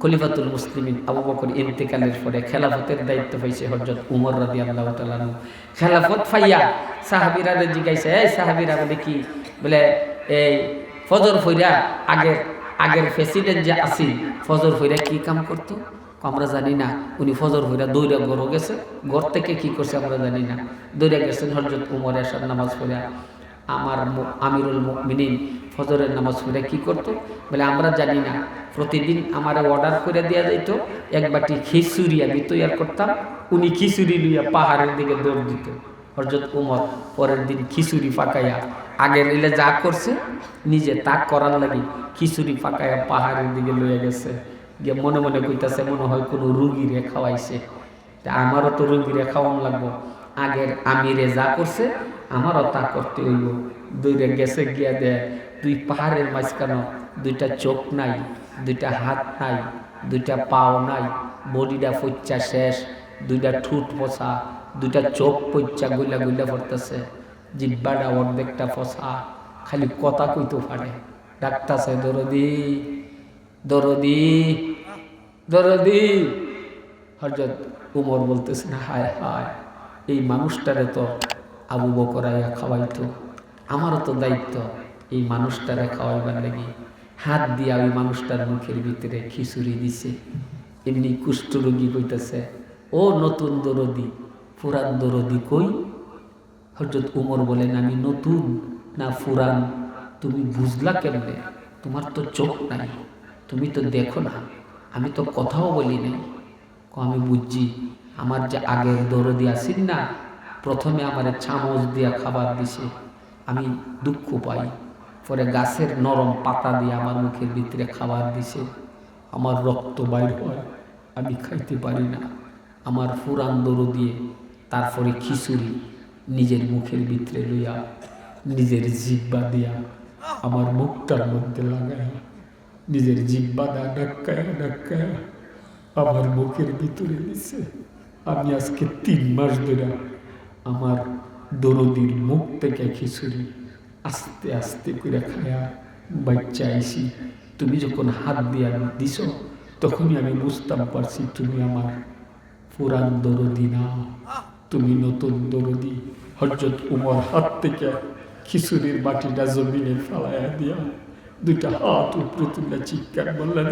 খলিফাতুল মুসলিমিন আবু বকর ইন্তেকালের পরে খেলাফতের দায়িত্ব পাইছে হজরত উমর রাদি আল্লাহ তালানু খেলাফত ফাইয়া সাহাবিরা জিগাইছে, এই সাহাবিরা বলে কি? বলে, এই ফজর ফইরা আগের আগের প্রেসিডেন্ট যে আসিল, ফজর ফইরা কি কাম করতো? আমরা জানি না, উনি ফজর হইরা দৌড়া গরো গেছে ঘর থেকে কি করছে আমরা জানি না। দৌড়া গেছেন হজরত উমর এসার নামাজ পড়ে। আমার আমিরুল মুমিনিন ফজরের নামাজ পড়ে কি করতো? বলে, আমরা জানি না। প্রতিদিন আমার অর্ডার করে দেওয়া যাইত। এক বাটি খিচুড়ি আমি তৈরি করতাম। উনি খিচুড়ি লইয়া পাহাড়ের দিকে দৌড় দিত। হরজত উমর পরের দিন খিচুড়ি পাকাইয়া, আগের এলে যা করছে, নিজে তা করার লাগে খিচুড়ি পাকাইয়া পাহাড়ের দিকে লইয়া গেছে। গিয়ে মনে মনে কইতাছে, মনে হয় কোনো রুগীরে খাওয়াইছে। আমারও তো রুগীরে খাওয়ান লাগবো। আগের আমিরে যা করছে, আমারও তা করতে হইব। দূরে গেছে গিয়া দে, দুই পাহাড়ের মাঝখানো দুইটা চোখ নাই, দুইটা হাত নাই, দুইটা পাও নাই, বডিটা ফচ্চা শেষ, দুইটা ঠুট পচা দুইটা চোখ পচ্চা গুলা গুলা পড়তেছে জিব্বাটা অর্ধেকটা ফসা, খালি কথা কইতে পারে। ডাক্তারছে দরদি দরদি দরদি। হরজত উমর বলতেছে না হায় হায়। এই মানুষটারে তো আবু বকরাইয়া খাওয়াইতো। আমারও তো দায়িত্ব এই মানুষটারে খাওয়াইবার লাগি। হাত দিয়া ওই মানুষটার মুখের ভিতরে খিচুড়ি দিছে। এমনি কুষ্ঠরোগী কইতেছে, ও নতুন দরদি পুরান দরদি কই? হজরত উমর বলেন, আমি নতুন না ফুরান। তুমি বুঝলা কেমনে? তোমার তো চোখ নাই, তুমি তো দেখো না। আমি তো কথাও বলি নাই। আমি বুঝছি আমার যে আগের দরদি আসিন না, প্রথমে আমার চামচ দিয়া খাবার দিছে। আমি দুঃখ পাই। পরে গাছের নরম পাতা দিয়ে আমার মুখের ভিতরে খাবার দিছে। আমার রক্ত বাইর হয়, আমি খাইতে পারি না। আমার ফুরান দরু দিয়ে তারপরে খিচুড়ি নিজের মুখের ভিতরে লইয়া, নিজের জিব্বা দিয়া আমার মুখটার মধ্যে লাগায় নিজের জিব্বা দা ডাক্কায় ডাক্কায় আমার মুখের ভিতরে দিছে আমি আজকে তিন মাস ধরে আমার দরদির মুখ থেকে খিচুড়ি আস্তে আস্তে করে খায়া বাচ্চা আইসি তুমি যখন হাত দিয়ে আমি দিছ, তখনই আমি বুঝতাম পারছি তুমি আমার পুরান দরদি না। তুমি নতুন দরদি। হজরত উমর হাত থেকে খিচুড়ির বাটিটা জমিনে ফেলাইয়া দিয়া দুইটা হাত উপরে তুলে চিৎকার বললেন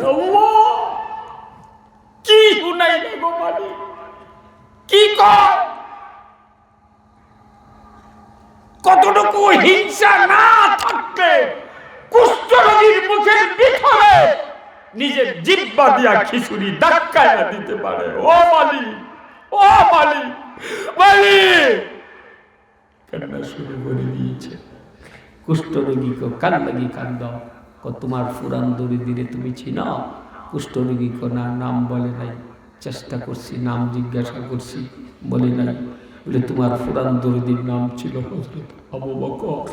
কি শুনাই গো কি কর কতটুকু হিংসা না থাকলে কুষ্ঠরোগীর মুখের ভিতরে নিজের জিব্বা দিয়া খিচুড়ি ধাক্কায়া দিতে পারে। ও মালিক ও মালিক মালিক! কান্না শুরু করে দিয়েছে। কুষ্ঠরোগীকে কান লাগি কান্দ তোমার ফুরান দড়ি দিলে তুমি চিনো কুষ্ঠরোগী না নাম বলে নাই। চেষ্টা করছি, নাম জিজ্ঞাসা করছি, বলে নাই। বলে, তোমার ফুরান দরদির নাম ছিল হজরত আবু বকর,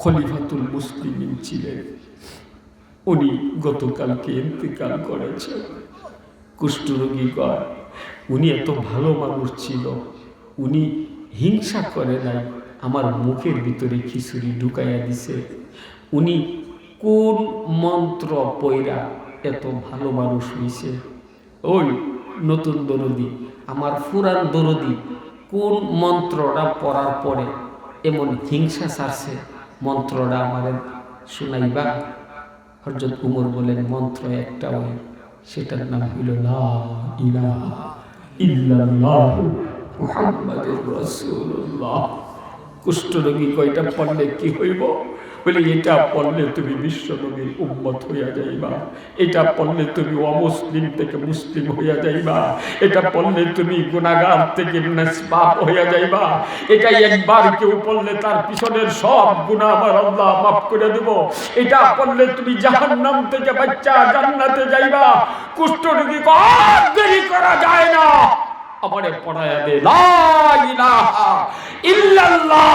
খলিফাতুল মুসলিমিন ছিলেন। উনি গতকালকে ইন্তেকাল করেছেন। কুষ্ঠরোগী কয় উনি এত ভালো মানুষ ছিল, উনি হিংসা করে নাই, আমার মুখের ভিতরে খিচুড়ি ঢুকাইয়া দিছে। উনি কোন মন্ত্র পয়রা এত ভালো মানুষ হইছে? ওই নতুন দরদি, আমার ফুরান দরদি, কোন মন্ত্রটা পড়ার পরে এমন হিংসা ছাড়ছে মন্ত্রটা আমাদের শুনাইবা? হরজত উমর বলেন, মন্ত্র একটা ওই, সেটার নাম হইল ইল্লাল্লাহ মুহাম্মাদুর রাসূলুল্লাহ। কুষ্ঠরোগী কয়টা পড়লে কি হইব? বলে, এটা পড়লে তুমি বিশ্বনবীর উম্মত হইয়া যাইবা। এটা পড়লে তুমি অমুসলিম থেকে মুসলিম হইয়া যাইবা। এটা পড়লে তুমি গুনাগার থেকে পাপ হইয়া যাইবা। এটা একবার কেউ পড়লে তার পিছনের সব গুনাহ আমার আল্লাহ মাফ করে দেব। এটা পড়লে তুমি জাহান্নাম থেকে বাচ্চা জান্নাতে যাইবা। কুষ্ঠরোগী করা যায় না। আমারে পড়ায়া দে। লা ইলাহা ইল্লাল্লাহ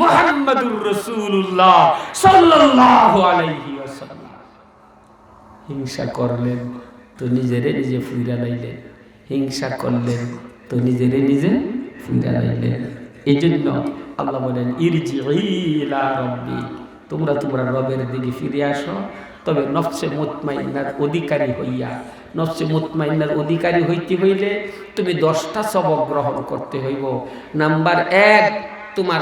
মুহাম্মাদুর রাসূলুল্লাহ সাল্লাল্লাহু আলাইহি ওয়াসাল্লাম। হিংসা করলেন তো নিজেরে নিজে ফুইরা লাইলেন। হিংসা করলেন তো নিজেরে নিজে ফুইরা লাইলেন। এই জন্য আল্লাহ বলেন ইরজি ইলা রাব্বি। তোমরা তোমরা রবের দিকে ফিরে আসো। তবে নফসে মোতমাইনার অধিকারী হইয়া, নফসে মোতমাইনার অধিকারী হইতে হইলে তুমি দশটা সবক গ্রহণ করতে হইব। নাম্বার এক, তোমার